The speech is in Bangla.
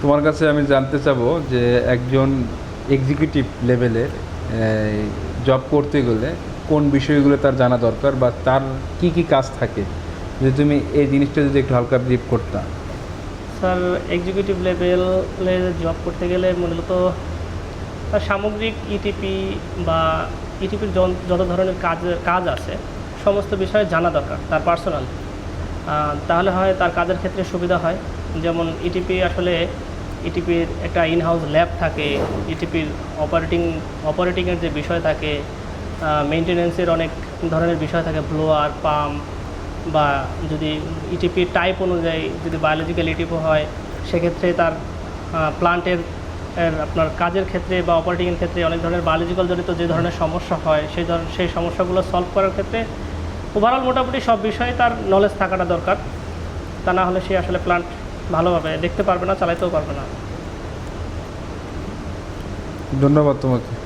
তোমার কাছে আমি জানতে চাবো যে একজন এক্সিকিউটিভ লেভেলের জব করতে গেলে কোন বিষয়গুলো তার জানা দরকার বা তার কি কি কাজ থাকে? যে তুমি এই জিনিসটা যদি একটু হালকা ব্রিফ করতাম স্যার এক্সিকিউটিভ লেভেলে জব করতে গেলে মূলত সামগ্রিক ইটিপি বা ইটিপির যত ধরনের কাজ কাজ আছে, সমস্ত বিষয়ে জানা দরকার, তার পার্সোনাল তাহলে হয় তার কাজের ক্ষেত্রে সুবিধা হয়। যেমন ইটিপি আসলে ইটিপির একটা ইনহাউস ল্যাব থাকে। ইটিপির অপারেটিং অপারেটিংয়ের যে বিষয় থাকে মেনটেনেন্সের অনেক ধরনের বিষয় থাকে ব্লোয়ার পাম্প বা যদি ইটিপির টাইপ অনুযায়ী যদি বায়োলজিক্যাল ইটিপি হয়, সেক্ষেত্রে তার প্লান্টের আপনার কাজের ক্ষেত্রে বা অপারেটিংয়ের ক্ষেত্রে অনেক ধরনের বায়োলজিক্যাল জড়িত যে ধরনের সমস্যা হয়, সেই ধরনের সেই সমস্যাগুলো সলভ করার ক্ষেত্রে ওভারঅল মোটামুটি সব বিষয়ে তার নলেজ থাকাটা দরকার। তা না হলে সে আসলে প্লান্ট ভালোভাবে দেখতে পারবে না, চালাইতেও পারবে না। ধন্যবাদ তোমাকে।